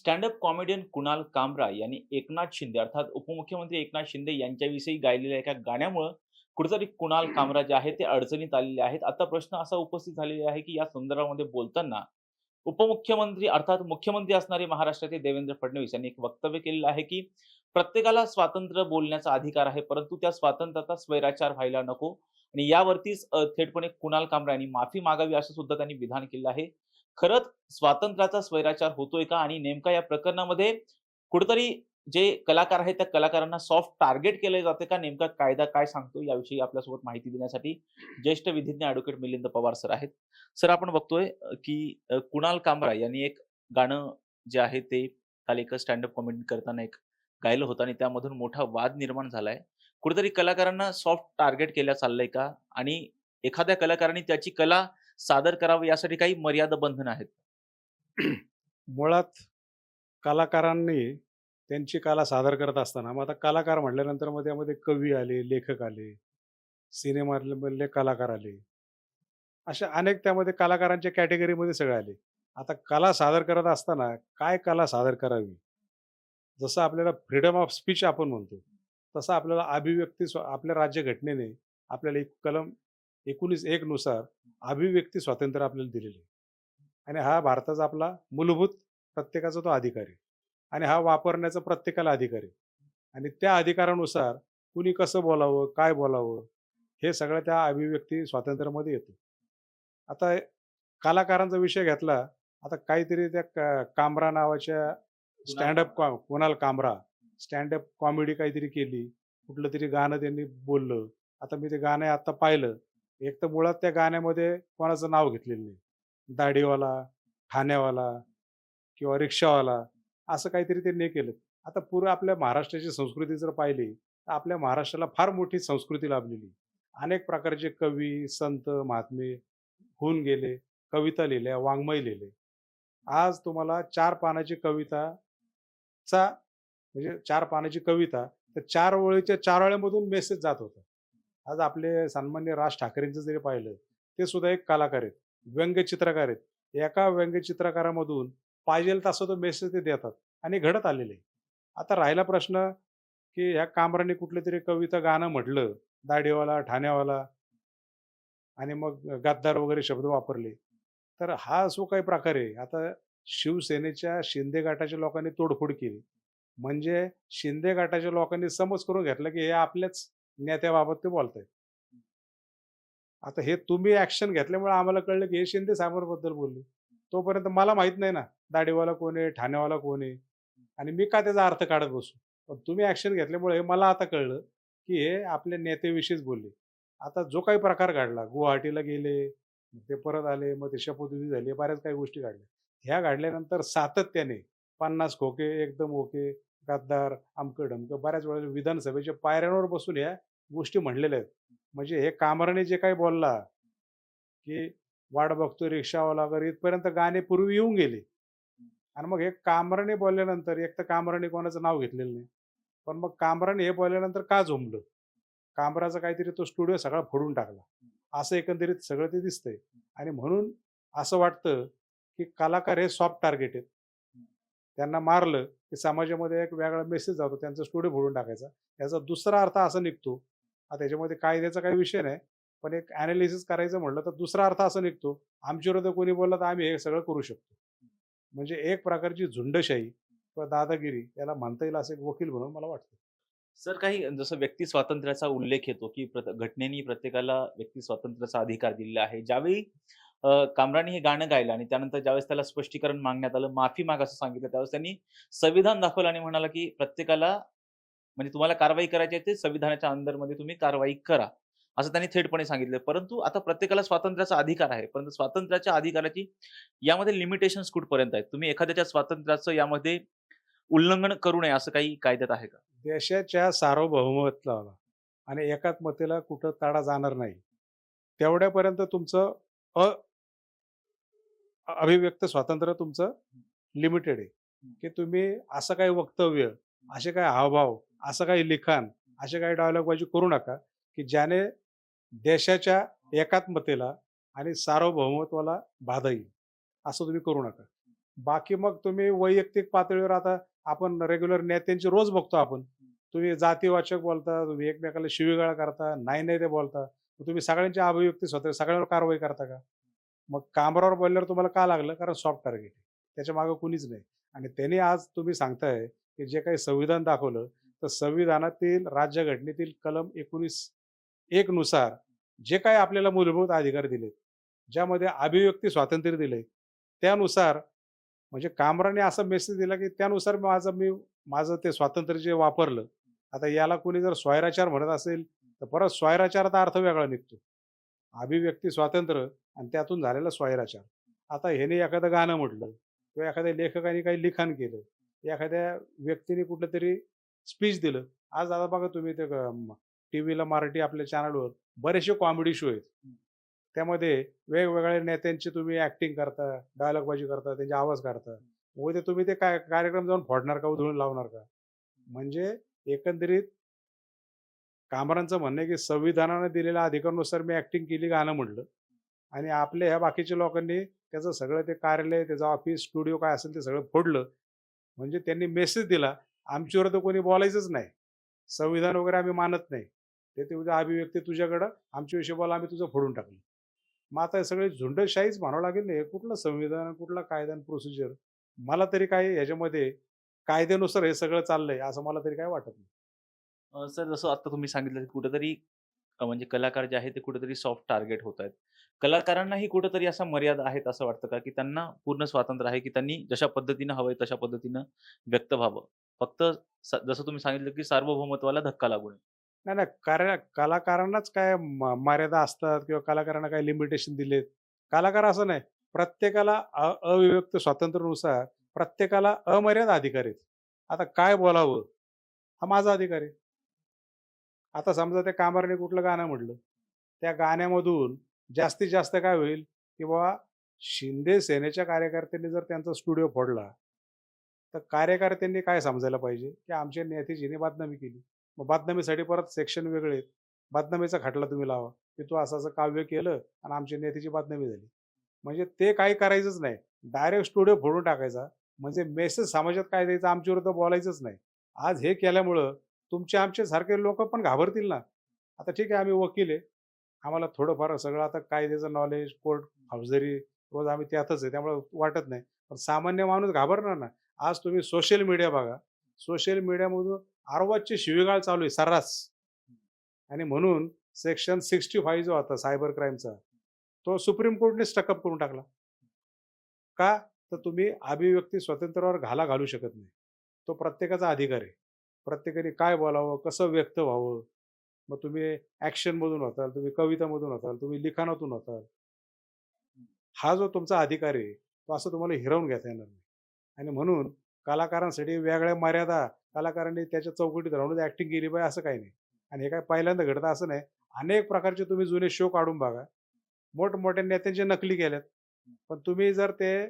Stand up comedian Kunal कामरा यांनी एकनाथ शिंदे अर्थात उपमुख्यमंत्री एकनाथ शिंदे यांच्याविषयी गायलेल्या एका गाण्यामुळं कुठेतरी कुणाल कामरा जे आहे ते अडचणीत आलेले आहेत. आता प्रश्न असा उपस्थित झालेला आहे की या संदर्भामध्ये बोलताना उपमुख्यमंत्री अर्थात मुख्यमंत्री असणारे महाराष्ट्राचे देवेंद्र फडणवीस यांनी एक वक्तव्य केलेलं आहे की प्रत्येकाला स्वातंत्र्य बोलण्याचा अधिकार आहे परंतु त्या स्वातंत्र्याचा स्वैराचार व्हायला नको. आणि यावरतीच थेटपणे कुणाल कामरा यांनी माफी मागावी असं सुद्धा त्यांनी विधान केलं आहे. खरंच स्वातंत्र्याचा स्वैराचार होतोय का? आणि नेमका या प्रकरणामध्ये कुठेतरी जे कलाकार आहेत त्या कलाकारांना सॉफ्ट टार्गेट केले जाते का? नेमका कायदा काय सांगतो याविषयी आपल्यासोबत माहिती देण्यासाठी ज्येष्ठ विधिज्ञ ऍडव्होकेट मिलिंद पवार सर आहेत. सर आपण बघतोय की कुणाल कांबरा यांनी एक गाणं जे आहे ते काल एक स्टँडअप कॉमेडी करताना एक गायलं होतं आणि त्यामधून मोठा वाद निर्माण झालाय. कुठेतरी कलाकारांना सॉफ्ट टार्गेट केल्या चाललंय का? आणि एखाद्या कलाकारांनी त्याची कला सादर करावी यासाठी काही मर्यादा बंधन आहेत मुळात कलाकारांनी त्यांची कला सादर करत असताना मग आता कलाकार म्हटल्यानंतर मग त्यामध्ये कवी आले लेखक आले सिनेमातले कलाकार आले अशा अनेक त्यामध्ये कलाकारांच्या कॅटेगरीमध्ये सगळे आले. आता कला सादर करत असताना काय कला सादर करावी? जसं आपल्याला फ्रीडम ऑफ स्पीच आपण म्हणतो तसं आपल्याला अभिव्यक्ती स्व आपल्या राज्यघटनेने आपल्याला एक कलम एकोणीस एकनुसार अभिव्यक्ती स्वातंत्र्य आपल्याला दिलेले आहे. आणि हा भारताचा आपला मूलभूत प्रत्येकाचा तो अधिकार आहे. आणि हा वापरण्याचा प्रत्येकाला अधिकार आहे. आणि त्या अधिकारानुसार कुणी कसं बोलावं काय बोलावं हे सगळं त्या अभिव्यक्ती स्वातंत्र्यामध्ये येतं. आता कलाकारांचा विषय घेतला आता काहीतरी त्या का- कामरा नावाच्या स्टँडअप कॉ कुणाल कामरा स्टँडअप कॉमेडी काहीतरी केली कुठलं तरी गाणं त्यांनी बोललं. आता मी ते गाणं आता पाहिलं. एक तर मुळात त्या गाण्यामध्ये कोणाचं नाव घेतलेलं नाही. दाढीवाला ठाण्यावाला किंवा रिक्षावाला असं काहीतरी त्यांनी केलं. आता पूर्व आपल्या महाराष्ट्राची संस्कृती जर पाहिली तर आपल्या महाराष्ट्राला फार मोठी संस्कृती लाभलेली. अनेक प्रकारचे कवी संत महात्मे होऊन गेले कविता लिहिल्या वाङ्मय लिहिले. आज तुम्हाला चार पानाची कविताचा म्हणजे चार पानाची कविता तर चार ओळीच्या चार वेळेमधून मेसेज जात होता. आज आपले सन्मान्य राज ठाकरेंचं जरी पाहिलं ते सुद्धा एक कलाकार आहेत व्यंगचित्रकार आहेत. एका व्यंगचित्रकारामधून पाहिजे तसं तो मेसेज ते देतात आणि घडत आलेले आता राहिला प्रश्न की ह्या कामराने कुठलं तरी कविता गाणं म्हटलं दाढीवाला ठाण्यावाला आणि मग गद्दार वगैरे शब्द वापरले. तर हा असो काही प्रकार आहे. आता शिवसेनेच्या शिंदे गटाच्या लोकांनी तोडफोड केली. म्हणजे शिंदे गटाच्या लोकांनी समज करून घेतला की हे आपल्याच नेत्याबाबत ते बोलताय आता हे तुम्ही ऍक्शन घेतल्यामुळे आम्हाला कळलं की हे शिंदे साहेबांबद्दल बोलले. तोपर्यंत मला माहीत नाही ना दाढीवाला कोण आहे ठाण्यावाला कोण आहे? आणि मी का त्याचा अर्थ काढत बसू? पण तुम्ही ऍक्शन घेतल्यामुळे हे मला आता कळलं की हे आपल्या नेत्याविषयीच बोलले. आता जो काही प्रकार घडला गुवाहाटीला गेले ते परत आले मग ते शपथविधी झाली बऱ्याच काही गोष्टी घडल्या. ह्या घडल्यानंतर सातत्याने पन्नास खोके एकदम ओके गद्दार आमकं ढमकं बऱ्याच वेळेला विधानसभेच्या पायऱ्यांवर बसून ह्या गोष्टी म्हणलेल्या आहेत. म्हणजे हे कामराने जे काही बोलला की वाट बघतो रिक्षावाला वगैरे इथपर्यंत गाणे पूर्वी येऊन गेले. आणि मग हे कामराने बोलल्यानंतर एक तर कामराने कोणाचं नाव घेतलेलं नाही. पण मग कामराने हे बोलल्यानंतर का झोंबलं? कामराचा काहीतरी तो स्टुडिओ सगळा फोडून टाकला. असं एकंदरीत सगळं ते दिसतंय. आणि म्हणून असं वाटतं की कलाकार हे सॉफ्ट टार्गेट आहेत. त्यांना मारलं की समाजामध्ये एक वेगळा मेसेज जातो त्यांचा स्टुडिओ फोडून टाकायचा. याचा दुसरा अर्थ असा निघतो हा त्याच्यामध्ये कायद्याचा काही विषय नाही. पण एक अनालिसिस करायचं म्हटलं तर दुसरा अर्थ असा निघतो आमच्या विरोधात कोणी बोलला तर आम्ही हे सगळं करू शकतो. म्हणजे एक प्रकारची झुंडशाही किंवा दादागिरी याला म्हणता येईल असं एक वकील म्हणून मला वाटतं. सर काही जसं व्यक्ती स्वातंत्र्याचा उल्लेख येतो की प्रत- प्रत्येकाला व्यक्ती स्वातंत्र्याचा अधिकार दिलेला आहे. ज्यावेळी कामराने हे गाणं गायलं आणि त्यानंतर ज्यावेळेस त्याला स्पष्टीकरण मागण्यात आलं माफी माग असं सांगितलं त्यावेळेस त्यांनी संविधान दाखवलं आणि म्हणाला की प्रत्येकाला म्हणजे तुम्हाला कारवाई करायची आहे ते संविधानाच्या अंदरमध्ये तुम्ही कारवाई करा. असं त्यांनी थेटपणे सांगितलं. परंतु आता प्रत्येकाला स्वातंत्र्याचा अधिकार आहे. परंतु स्वातंत्र्याच्या अधिकाराची यामध्ये लिमिटेशन्स कुठपर्यंत आहेत? तुम्ही एखाद्याच्या स्वातंत्र्याचं यामध्ये उल्लंघन करू नये असं काही कायद्यात आहे का? देशाच्या सार्वभौमत्वाला आणि एकात्मतेला कुठं तडा जाणार नाही. तेवढ्यापर्यंत तुमचं अ अभिव्यक्त स्वातंत्र्य तुमचं लिमिटेड आहे. की तुम्ही असं काही वक्तव्य असे काही हावभाव असं काही लिखाण असे काही डायलॉगबाजी करू नका की ज्याने देशाच्या एकात्मतेला आणि सार्वभौमत्वाला बाधा येईल. असं तुम्ही करू नका. बाकी मग तुम्ही वैयक्तिक पातळीवर आता आपण रेग्युलर नेत्यांची रोज बघतो आपण. तुम्ही जातीवाचक बोलता तुम्ही एकमेकाला शिवीगाळ करता नाही नाही ते बोलता. तुम्ही सगळ्यांची अभिव्यक्ती स्वतः सगळ्यांवर कारवाई करता का? मग कामरावर बोलल्यावर तुम्हाला का लागलं? कारण सॉफ्ट टार्गेट त्याच्या मागं कुणीच नाही. आणि त्यांनी आज तुम्ही सांगताय की जे काही संविधान दाखवलं तर संविधानातील राज्यघटनेतील कलम एकोणीस एक नुसार जे काही आपल्याला मूलभूत अधिकार दिलेत ज्यामध्ये अभिव्यक्ती स्वातंत्र्य दिले त्यानुसार म्हणजे कामराने असा मेसेज दिला की त्यानुसार माझं मी माझं ते स्वातंत्र्य जे वापरलं आता याला कोणी जर स्वैराचार म्हणत असेल तर परत स्वैराचाराचा अर्थ वेगळा निघतो. अभिव्यक्ती स्वातंत्र्य आणि त्यातून झालेला स्वैराचार आता ह्याने एखादं गाणं म्हटलं किंवा एखाद्या लेखकाने काही लिखाण केलं एखाद्या व्यक्तीने कुठलं तरी स्पीच दिलं. आज आता बघा तुम्ही ते टी व्हीला मराठी आपल्या चॅनलवर बरेचसे कॉमेडी शो आहेत. त्यामध्ये वेगवेगळ्या नेत्यांची तुम्ही ऍक्टिंग करता डायलॉगबाजी करता त्यांचे आवाज काढता. उद्या तुम्ही ते काय कार्यक्रम जाऊन फोडणार का उधळून लावणार का? म्हणजे एकंदरीत कामरांचं म्हणणं आहे की संविधानाने दिलेल्या अधिकारानुसार मी ऍक्टिंग केली गाणं म्हटलं. आणि आपल्या ह्या बाकीच्या लोकांनी त्याचं सगळं ते कार्यालय त्याचं ऑफिस स्टुडिओ काय असेल ते सगळं फोडलं. म्हणजे त्यांनी मेसेज दिला. आमच्यावर तर कोणी बोलायचंच नाही. संविधान वगैरे आम्ही मानत नाही. ते उद्या अभिव्यक्ती तुझ्याकडं आमच्या हिशोबाला आम्ही तुझं फोडून टाकलं. मग आता सगळे झुंडशाहीच म्हणावं लागेल ना हे कुठलं संविधान कुठला कायदा प्रोसिजर मला तरी काय ह्याच्यामध्ये कायद्यानुसार हे सगळं चाललंय असं मला तरी काय वाटत नाही. सर जसं आता तुम्ही सांगितलं की कुठेतरी म्हणजे कलाकार जे आहेत ते कुठेतरी सॉफ्ट टार्गेट होत आहेत. कलाकारांनाही कुठेतरी असा मर्यादा आहेत असं वाटतं का? की त्यांना पूर्ण स्वातंत्र्य आहे की त्यांनी जशा पद्धतीनं हवंय तशा पद्धतीनं व्यक्त व्हावं. फक्त जसं तुम्ही सांगितलं की सार्वभौमत्वाला धक्का लागू नये नाही नाही कार्य कलाकारांनाच काय मर्यादा असतात किंवा कलाकारांना काय लिमिटेशन दिलेत. कलाकार असं नाही प्रत्येकाला अविभक्त स्वातंत्र्यानुसार प्रत्येकाला अमर्याद अधिकार आहेत. आता काय बोलावं? हा. माझा अधिकार आहे. आता समजा त्या कामारने कुठलं गाणं म्हटलं त्या गाण्यामधून जास्तीत जास्त काय होईल? की बाबा शिंदे सेनेच्या कार्यकर्त्यांनी जर त्यांचा स्टुडिओ फोडला तर कार्यकर्त्यांनी काय समजायला पाहिजे? की आमच्या जिने बदनामी केली. मग बदनामीसाठी परत सेक्शन वेगळे आहेत. बदनामीचा खटला तुम्ही लावा. की तू असं असं काव्य केलं आणि आमच्या नेत्याची बदनामी झाली. म्हणजे ते काही करायचंच नाही. डायरेक्ट स्टुडिओ फोडून टाकायचा. म्हणजे मेसेज समाजात काय द्यायचं? आमच्या विरुद्ध बोलायचंच नाही. आज हे केल्यामुळं तुमचे आमचे सारखे लोक पण घाबरतील ना. आता ठीक आहे आम्ही वकील आहे. आम्हाला थोडंफार सगळं आता कायद्याचं नॉलेज कोर्ट फौजदारी रोज आम्ही त्यातच आहे. त्यामुळे वाटत नाही. पण सामान्य माणूस घाबरणार ना. आज तुम्ही सोशल मीडिया बघा. सोशल मीडियामधून आरोग्याची शिवीगाळ चालू आहे सर्रास. आणि म्हणून सेक्शन सिक्स्टी फाईव्ह जो होता सायबर क्राईमचा तो सुप्रीम कोर्टने स्टकअप करून टाकला. का? तर तुम्ही अभिव्यक्ती स्वातंत्र्यावर घाला घालू शकत नाही. तो प्रत्येकाचा अधिकार आहे. प्रत्येकाने काय बोलावं कसं व्यक्त व्हावं? मग तुम्ही ॲक्शनमधून होताल तुम्ही कवितामधून होताल तुम्ही लिखाणातून होताल हा जो तुमचा अधिकार आहे तो असं तुम्हाला हिरवून घेता येणार नाही. आणि म्हणून कलाकारांसाठी वेगळ्या मर्यादा कलाकारांनी त्याच्या चौकटीत राहून ॲक्टिंग केली पाहिजे असं काही नाही. आणि हे काय पहिल्यांदा घडतं असं नाही. अनेक प्रकारचे तुम्ही जुने शो काढून बघा. मोठमोठ्या नेत्यांचे नकली केल्यात. पण तुम्ही जर ते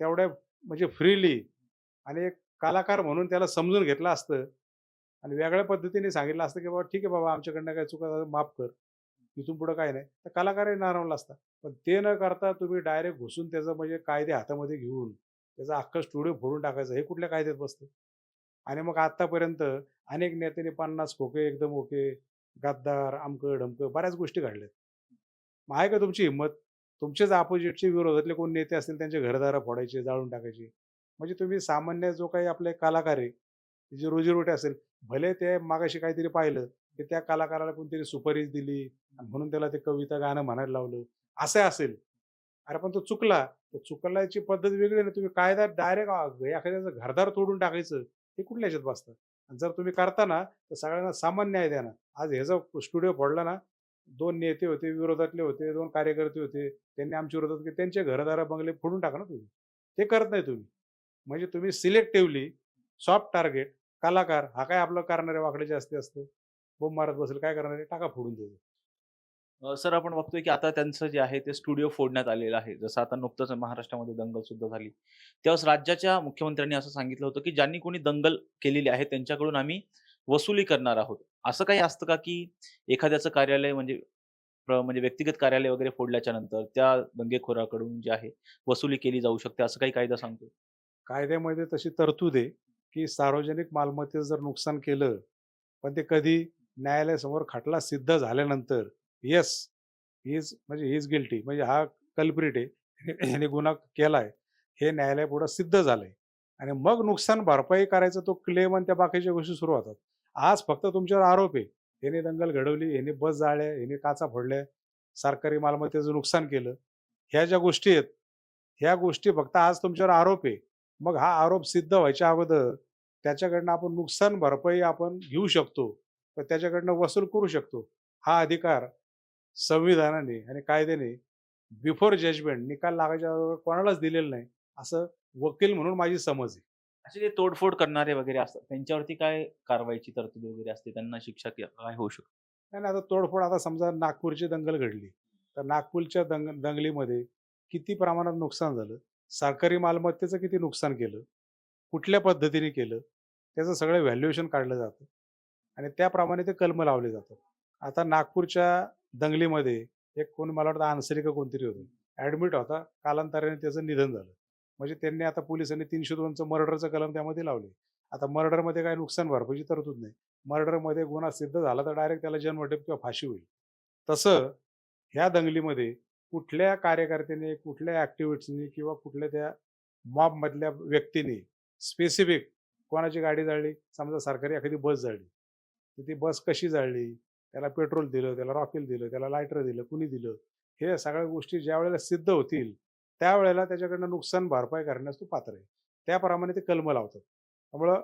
तेवढ्या म्हणजे फ्रीली आणि एक कलाकार म्हणून त्याला समजून घेतलं असतं आणि वेगळ्या पद्धतीने सांगितलं असतं की बाबा ठीक आहे बाबा आमच्याकडनं काय चुका माफ कर. इथून पुढं काय नाही. तर कलाकारही नारावला असता पण ते न करता तुम्ही डायरेक्ट घुसून त्याचं म्हणजे कायदे हातामध्ये घेऊन त्याचा अख्खा स्टुडिओ फोडून टाकायचं. हे कुठल्या कायद्यात बसतं? आणि मग आत्तापर्यंत अनेक नेत्यांनी पन्नास खोके एकदम ओके गद्दार आमकं ढमकं बऱ्याच गोष्टी घडल्यात. मग आहे का तुमची हिंमत? तुमचेच अपोजिटचे विरोधातले कोण नेते असतील त्यांचे घरदारं फोडायचे जाळून टाकायचे? म्हणजे तुम्ही सामान्य जो काही आपले कलाकार आहे त्याची रोजीरोटी असेल भले ते मागाशी काहीतरी पाहिलं की त्या कलाकाराला कोणतरी सुपरहिट दिली म्हणून त्याला ते कविता गाणं म्हणायला लावलं असं असेल अरे पण तो चुकला. तर चुकल्याची पद्धत वेगळी ना. तुम्ही कायदा डायरेक्ट एखाद्याचं घरदार तोडून टाकायचं हे कुठल्या ह्याच्यात बसतं? आणि जर तुम्ही करता ना तर सगळ्यांना सामान्य आहे द्या ना. आज ह्याचा स्टुडिओ पडला ना दोन नेते होते विरोधातले होते दोन कार्यकर्ते होते त्यांनी आमच्या विरोधात केले, त्यांचे घरदारा बंगले फोडून टाका ना तुम्ही. ते करत नाही तुम्ही. म्हणजे तुम्ही सिलेक्टिव्हली सॉफ्ट टार्गेट कलाकार हा काय आपलं करणारे वाकडे जास्ती असतं? बोंब मारत बसेल काय करणारे टाका फोडून द्यायचं सर आपण बघतोय की आता त्यांचं जे आहे ते स्टुडिओ फोडण्यात आलेलं आहे. जसं आता नुकतंच महाराष्ट्रामध्ये दंगल सुद्धा झाली. त्यावेळेस राज्याच्या मुख्यमंत्र्यांनी असं सांगितलं होतं की ज्यांनी कोणी दंगल केलेली आहे त्यांच्याकडून आम्ही वसुली करणार आहोत. असं काही असतं का की एखाद्याचं कार्यालय म्हणजे प्र म्हणजे व्यक्तिगत कार्यालय वगैरे फोडल्याच्या नंतर त्या दंगेखोराकडून जे आहे वसुली केली जाऊ शकते असं काही कायदा सांगतो कायद्यामध्ये तशी तरतूद आहे की सार्वजनिक मालमत्तेचं जर नुकसान केलं पण ते कधी न्यायालयासमोर खटला सिद्ध झाल्यानंतर येस इज म्हणजे ही इज गिल्टी म्हणजे हा कल्प्रिट आहे. याने गुन्हा केलाय. हे न्यायालयापुढं सिद्ध झालंय. आणि मग नुकसान भरपाई करायचं तो क्लेम आणि त्या बाकीच्या गोष्टी सुरू होतात. आज फक्त तुमच्यावर आरोप आहे. याने दंगल घडवली याने बस जाळल्या याने काचा फोडल्या सरकारी मालमत्तेचं नुकसान केलं. ह्या ज्या गोष्टी आहेत ह्या गोष्टी फक्त आज तुमच्यावर आरोप आहे. मग हा आरोप सिद्ध व्हायच्या अगोदर त्याच्याकडनं आपण नुकसान भरपाई आपण घेऊ शकतो. तर त्याच्याकडनं वसूल करू शकतो. हा अधिकार संविधानाने आणि कायद्याने बिफोर जजमेंट निकाल लागायच्या अगोदर कोणालाच दिलेला नाही असं वकील म्हणून माझी समज आहे. असे जे तोडफोड करणारे वगैरे असतात त्यांच्यावरती काय कारवाईची तरतूद वगैरे असते? त्यांना शिक्षा क्या- होऊ शकते? नाही नाही, आता तोडफोड आता समजा नागपूरची दंगल घडली तर नागपूरच्या दंग दंगलीमध्ये किती प्रमाणात नुकसान झालं? सरकारी मालमत्तेचं किती नुकसान केलं? कुठल्या पद्धतीने केलं? त्याचं सगळं व्हॅल्युएशन काढलं जातं आणि त्याप्रमाणे ते कलम लावले जातात. आता नागपूरच्या दंगलीमध्ये एक कोण मला वाटतं आन्सरी का कोणतरी होतं. ॲडमिट होता. कालांतराने त्याचं निधन झालं. म्हणजे त्यांनी आता पोलिसांनी तीनशे दोनचं मर्डरचं कलम त्यामध्ये लावले. आता मर्डरमध्ये काय नुकसान भरपाईची तरतूद नाही. मर्डरमध्ये गुन्हा सिद्ध झाला तर डायरेक्ट त्याला जन्मठेप किंवा फाशी होईल. तसं ह्या दंगलीमध्ये कुठल्या कार्यकर्त्याने कुठल्या ॲक्टिव्हिटीजनी किंवा कुठल्या त्या मॉबमधल्या व्यक्तीने स्पेसिफिक कोणाची गाडी जाळली? समजा सरकारी एखादी बस जाळली. तर ती बस कशी जाळली? त्याला पेट्रोल दिलं त्याला रॉकेल दिलं त्याला लायटर दिलं कुणी दिलं हे सगळ्या गोष्टी ज्या वेळेला सिद्ध होतील त्यावेळेला त्याच्याकडनं नुकसान भरपाई करण्यास तो पात्र आहे. त्याप्रमाणे ते कलम लावतात. त्यामुळं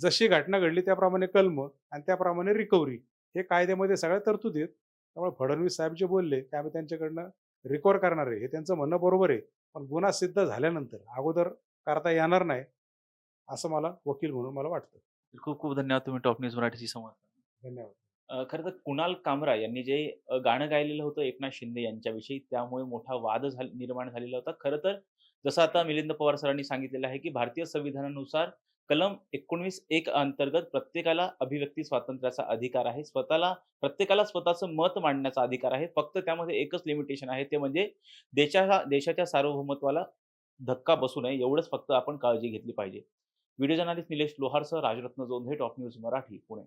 जशी घटना घडली त्याप्रमाणे कलम आणि त्याप्रमाणे रिकव्हरी हे कायद्यामध्ये सगळ्या तरतूद आहेत. त्यामुळे फडणवीस साहेब जे बोलले ते आम्ही त्यांच्याकडनं रिकवर करणार आहे हे त्यांचं म्हणणं बरोबर आहे. पण गुन्हा सिद्ध झाल्यानंतर अगोदर करता येणार नाही असं मला वकील म्हणून मला वाटतं. खूप खूप धन्यवाद तुम्ही टॉप न्यूज मराठीशी संवाद. धन्यवाद. खरं तर कुणाल कामरा यांनी जे गाणं गायलेलं होतं एकनाथ शिंदे यांच्याविषयी त्यामुळे मोठा वाद झाल निर्माण झालेला होता. खरं तर जसं आता मिलिंद पवार सरांनी सांगितलेलं आहे की भारतीय संविधानानुसार कलम एकोणवीस एक अंतर्गत प्रत्येकाला अभिव्यक्ती स्वातंत्र्याचा अधिकार आहे. स्वतःला प्रत्येकाला स्वतःचं मत मांडण्याचा अधिकार आहे. फक्त त्यामध्ये एकच लिमिटेशन आहे. ते म्हणजे देशाच्या देशाच्या सार्वभौमत्वाला धक्का बसू नये. एवढंच फक्त आपण काळजी घेतली पाहिजे. व्हिडिओ जर्नालिस्ट निलेश लोहारसह राजरत्न जोंधे टॉप न्यूज मराठी पुणे.